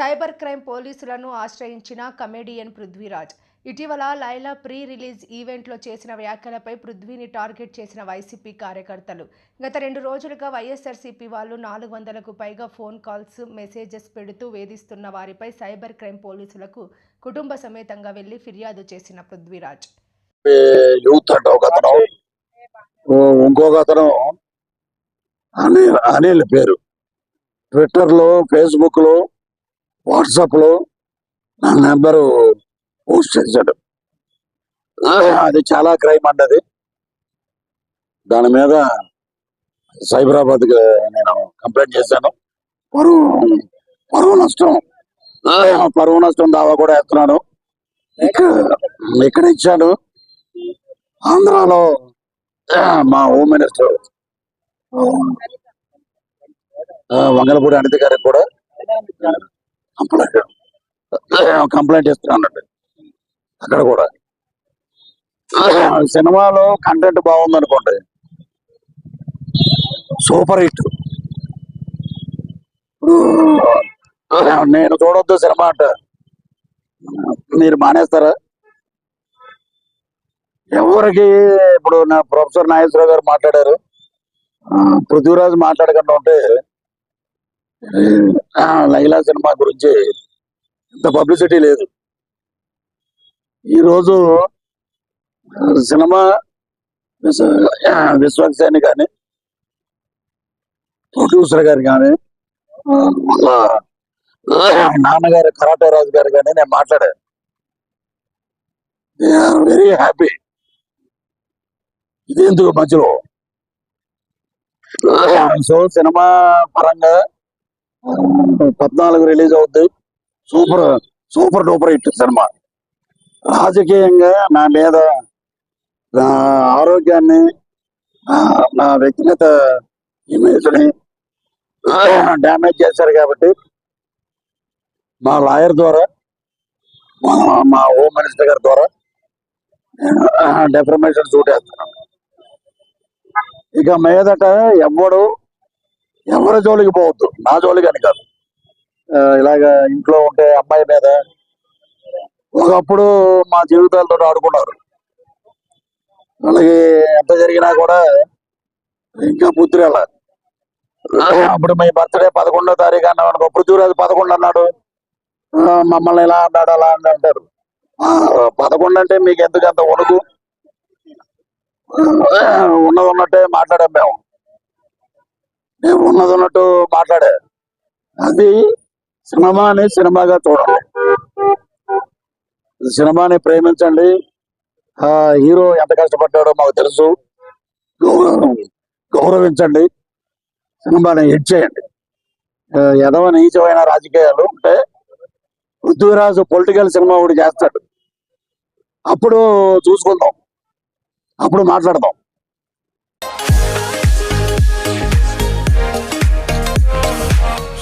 Cyber crime పోలీసులను ఆశ్రయించిన comedian Prithviraj. ఇటీవల లైలా ప్రీ రిలీజ్ ఈవెంట్లో చేసిన వ్యాఖ్యలపై పృథ్వీని టార్గెట్ చేసిన వైసీపీ కార్యకర్తలు. గత రెండు రోజులుగా వైఎస్ఆర్సీపీ వాళ్ళు నాలుగు వందలకు పైగా ఫోన్ కాల్స్ మెసేజెస్ పెడుతూ వేధిస్తున్న వారిపై సైబర్ క్రైమ్ పోలీసులకు కుటుంబ సమేతంగా వెళ్ళి ఫిర్యాదు చేసిన పృథ్వీరాజ్. ఇంకొక అతను. అనిల్ పేరు. ట్విట్టర్లో వాట్సాప్లో నా నెంబరు పోస్ట్ చేశాడు. అది చాలా క్రైమ్ అండి అది. దాని మీద సైబరాబాద్ నేను కంప్లైంట్ చేశాను. పరువు పరువు నష్టం. పరువు నష్టం దావా కూడా వేస్తున్నాను. ఇక్కడ ఇక్కడ ఇచ్చాను. ఆంధ్రాలో మా హోమ్ మినిస్టర్ వంగలపూడి అనిత గారికి కూడా కంప్లైంట్ కంప్లైంట్ ఇస్తున్నానండి అక్కడ కూడా. సినిమాలో కంటెంట్ బాగుంది అనుకోండి సూపర్ హిట్. నేను చూడొద్దు సినిమా అంట. మీరు మానేస్తారా? ఎవరికి ఇప్పుడు నా ప్రొఫెసర్ నాగేశ్వరరావు గారు మాట్లాడారు. పృథ్వీరాజ్ మాట్లాడకుండా ఉంటే లైలా సినిమా గురించి ఇంత పబ్లిసిటీ లేదు. ఈరోజు సినిమా విశ్వ- ఆ, విశ్వక్సేని కానీ ప్రొడ్యూసర్ గారు కానీ నాన్నగారు కరాటే రాజు గారు కానీ నేను మాట్లాడాను. Very happy. ఇది ఎందుకు మధ్యలో సో సినిమా పరంగా పద్నాలుగు రిలీజ్ అవుద్ది. Super super duper hit cinema. రాజకీయంగా నా మీద నా ఆరోగ్యాన్ని నా వ్యక్తిగత ఇమేజ్ని డ్యామేజ్ చేశారు కాబట్టి మా లాయర్ ద్వారా మా- మా హోమ్ మినిస్టర్ గారి ద్వారా డెఫర్మేషన్ సూట్ వేస్తున్నాను ఇక మీదట ఎవడు ఎవరి జోలికి పోవద్దు. నా జోలికి అని కాదు. ఇలాగ ఇంట్లో ఉంటే అమ్మాయి మీద ఒకప్పుడు మా జీవితాలతో ఆడుకున్నారు. వాళ్ళకి ఎంత జరిగినా కూడా ఇంకా బుద్ధి రాల. అప్పుడు మీ బర్త్డే పదకొండో తారీఖు అన్నాడు అనుకో పృథ్వీరాజు పదకొండు అన్నాడు. మమ్మల్ని ఇలా అన్నాడు అలా అని అంటారు. పదకొండు అంటే మీకు ఎందుకు అంత వణుకు? ఉన్నది ఉన్నట్టే మాట్లాడాం మేము. నేను ఉన్నది ఉన్నట్టు మాట్లాడే. అది సినిమాని సినిమాగా చూడాలి. సినిమాని ప్రేమించండి. ఆ హీరో ఎంత కష్టపడ్డాడో మాకు తెలుసు. గౌరవం గౌరవించండి. సినిమాని హిట్ చేయండి. ఎదవ నీచమైన రాజకీయాలు ఉంటే పృథ్వీరాజు పొలిటికల్ సినిమా ఒకటి చేస్తాడు. అప్పుడు చూసుకుందాం. అప్పుడు మాట్లాడదాం.